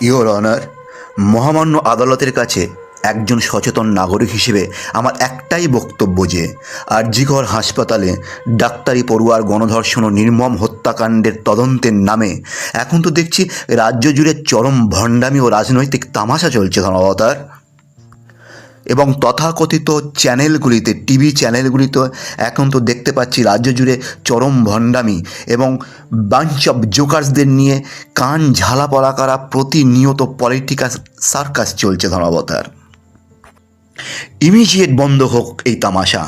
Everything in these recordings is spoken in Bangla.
ইওর অনার মহামান্য আদালতের কাছে একজন সচেতন নাগরিক হিসেবে আমার একটাই বক্তব্য যে, আরজিকর হাসপাতালে ডাক্তারি পড়ুয়ার গণধর্ষণ ও নির্মম হত্যাকাণ্ডের তদন্তের নামে এখন তো দেখছি রাজ্য জুড়ে চরম ভণ্ডামি ও রাজনৈতিক তামাশা চলছে ধর্মাবতার এবং তথাকথিত চ্যানেলগুলিতে, টিভি চ্যানেলগুলিতে এখন তো দেখতে পাচ্ছি রাজ্য জুড়ে চরম ভণ্ডামি এবং বাঞ্চ অফ জোকার্সদের নিয়ে কান ঝালা পড়া করা প্রতিনিয়ত পলিটিক্যাল সার্কাস চলছে ধর্মাবতার ইমিজিয়েট বন্ধ হোক এই তামাশা।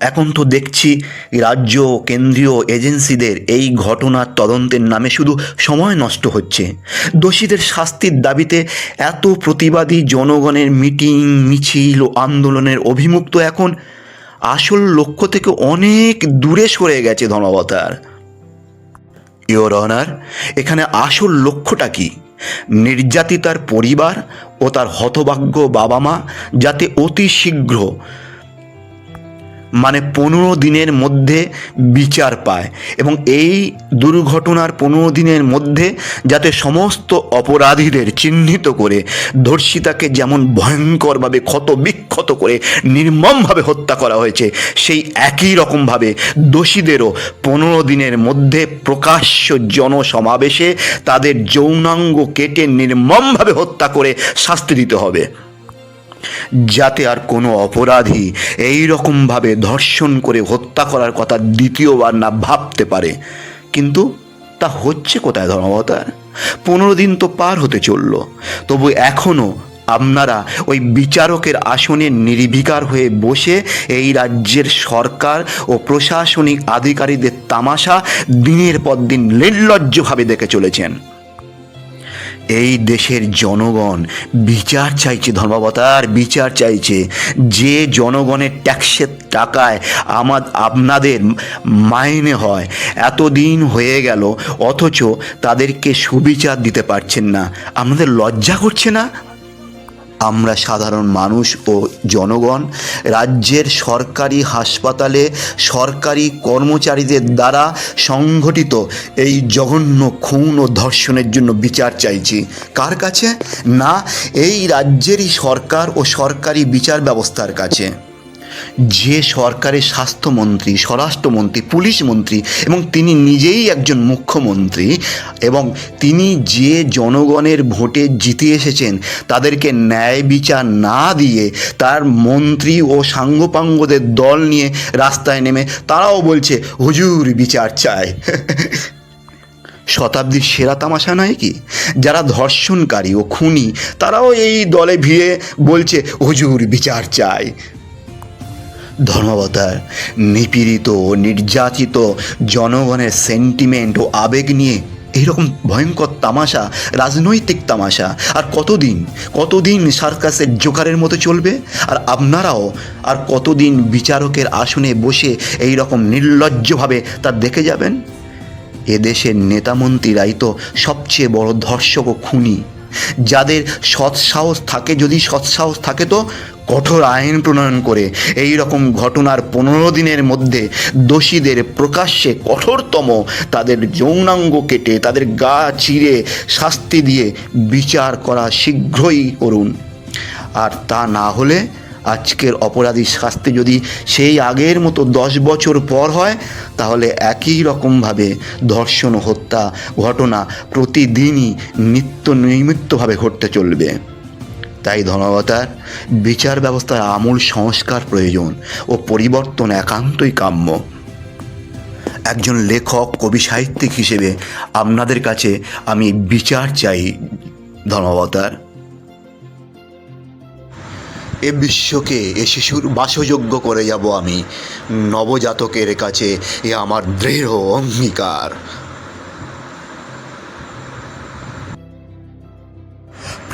এখন তো দেখছি রাজ্য, কেন্দ্রীয় এজেন্সিদের এই ঘটনার তদন্তের নামে শুধু সময় নষ্ট হচ্ছে। দোষীদের শাস্তির দাবিতে এত প্রতিবাদী জনগণের মিটিং, মিছিল ও আন্দোলনের অভিমুখ তো এখন আসল লক্ষ্য থেকে অনেক দূরে সরে গেছে ধনবতার। ইওর অনার এখানে আসল লক্ষ্যটা কি? নির্যাতিতার পরিবার ও তার হতভাগ্য বাবা মা যাতে অতি শীঘ্র মানে পনেরো দিনের মধ্যে বিচার পায় এবং এই দুর্ঘটনার পনেরো দিনের মধ্যে যাতে সমস্ত অপরাধীদের চিহ্নিত করে ধর্ষিতাকে যেমন ভয়ঙ্করভাবে ক্ষত বিক্ষত করে, নির্মমভাবে হত্যা করা হয়েছে, সেই একই রকমভাবে দোষীদেরও পনেরো দিনের মধ্যে প্রকাশ্য জনসমাবেশে তাদের যৌনাঙ্গ কেটে নির্মমভাবে হত্যা করে শাস্তি দিতে হবে। যাতে আর কোনো অপরাধী এই রকমভাবে ধর্ষণ করে হত্যা করার কথা দ্বিতীয়বার না ভাবতে পারে। কিন্তু তা হচ্ছে কোথায় ধর্মাবতার পনেরো দিন তো পার হতে চলল। তবু এখনও আপনারা ওই বিচারকের আসনে নির্বিকার হয়ে বসে এই রাজ্যের সরকার ও প্রশাসনিক আধিকারিকদের তামাশা দিনের পর দিন নির্লজ্জভাবে দেখে চলেছেন। এই দেশের জনগণ বিচার চাইছে, ধর্মাবতার বিচার চাইছে। যে জনগণের ট্যাক্সের টাকায় আমার আপনাদের মাইনে হয়, এতদিন হয়ে গেল, অথচ তাদেরকে সুবিচার দিতে পারছেন না। আপনাদের লজ্জা করছে না? আমরা সাধারণ মানুষ ও জনগণ, রাজ্যের সরকারি হাসপাতালে সরকারি কর্মচারীদের দ্বারা সংঘটিত এই জঘন্য খুন ও ধর্ষণের জন্য বিচার চাইছি। কার কাছে? না, এই রাজ্যেরই সরকার ও সরকারি বিচার ব্যবস্থার কাছে। যে সরকারের স্বাস্থ্যমন্ত্রী, স্বরাষ্ট্রমন্ত্রী পুলিশ মন্ত্রী এবং তিনি নিজেই একজন মুখ্যমন্ত্রী এবং তিনি যে জনগণের ভোটে জিতে এসেছেন, তাদেরকে ন্যায় বিচার না দিয়ে তার মন্ত্রী ও সাঙ্গপাঙ্গদের দল নিয়ে রাস্তায় নেমে তারাও বলছে, হুজুর বিচার চায়। শতাব্দীর সেরা তামাশা নয় কি? যারা ধর্ষণকারী ও খুনি, তারাও এই দলে ভিড়ে বলছে, হুজুর বিচার চায়। ধর্মাবতার, নিপীড়িত, নির্যাতিত জনগণের সেন্টিমেন্ট ও আবেগ নিয়ে এইরকম ভয়ঙ্কর তামাশা, রাজনৈতিক তামাশা। আর কতদিন কতদিন সার্কাসের জোকারের মতো চলবে? আর আপনারাও, আর কতদিন বিচারকের আসনে বসে এই রকম নির্লজ্জভাবে তা দেখে যাবেন? এদেশের নেতামন্ত্রীরাই তো সবচেয়ে বড় ধর্ষক ও খুনি। যাদের সৎসাহস থাকে, যদি সৎসাহস থাকে তো কঠোর আইন প্রণয়ন করে এই রকম ঘটনার পনেরো দিনের মধ্যে দোষীদের প্রকাশ্যে কঠোরতম তাদের যৌনাঙ্গ কেটে, তাদের গা চিরে শাস্তি দিয়ে বিচার করা শীঘ্রই করুন। আর তা না হলে আজকের অপরাধী শাস্তি যদি সেই আগের মতো দশ বছর পর হয়, তাহলে একই রকমভাবে ধর্ষণ, হত্যা ঘটনা প্রতিদিনই নিত্য নৈমিত্তভাবে ঘটতে চলবে। তাই ধর্মাবতার বিচার ব্যবস্থার আমূল সংস্কার প্রয়োজন ও পরিবর্তন একান্তই কাম্য। একজন লেখক, কবি, সাহিত্যিক হিসেবে আপনাদের কাছে আমি বিচার চাই ধর্মাবতার এ বিশ্বকে, এ শিশুর বাসযোগ্য করে যাব আমি। নবজাতকের কাছে এ আমার দৃঢ় অঙ্গীকার।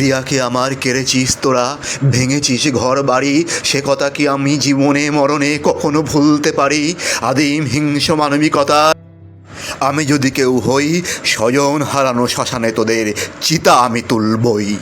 প্রিয়াকে আমার কেড়েছিস তোরা? ভেঙেছিস ঘর বাড়ি সে কথা কি আমি জীবনে, মরণে কখনো ভুলতে পারি? আদিম হিংস মানবিকতা। আমি যদি কেউ হই, স্বজন হারানো শ্মশানে তোদের চিতা আমি তুলবই।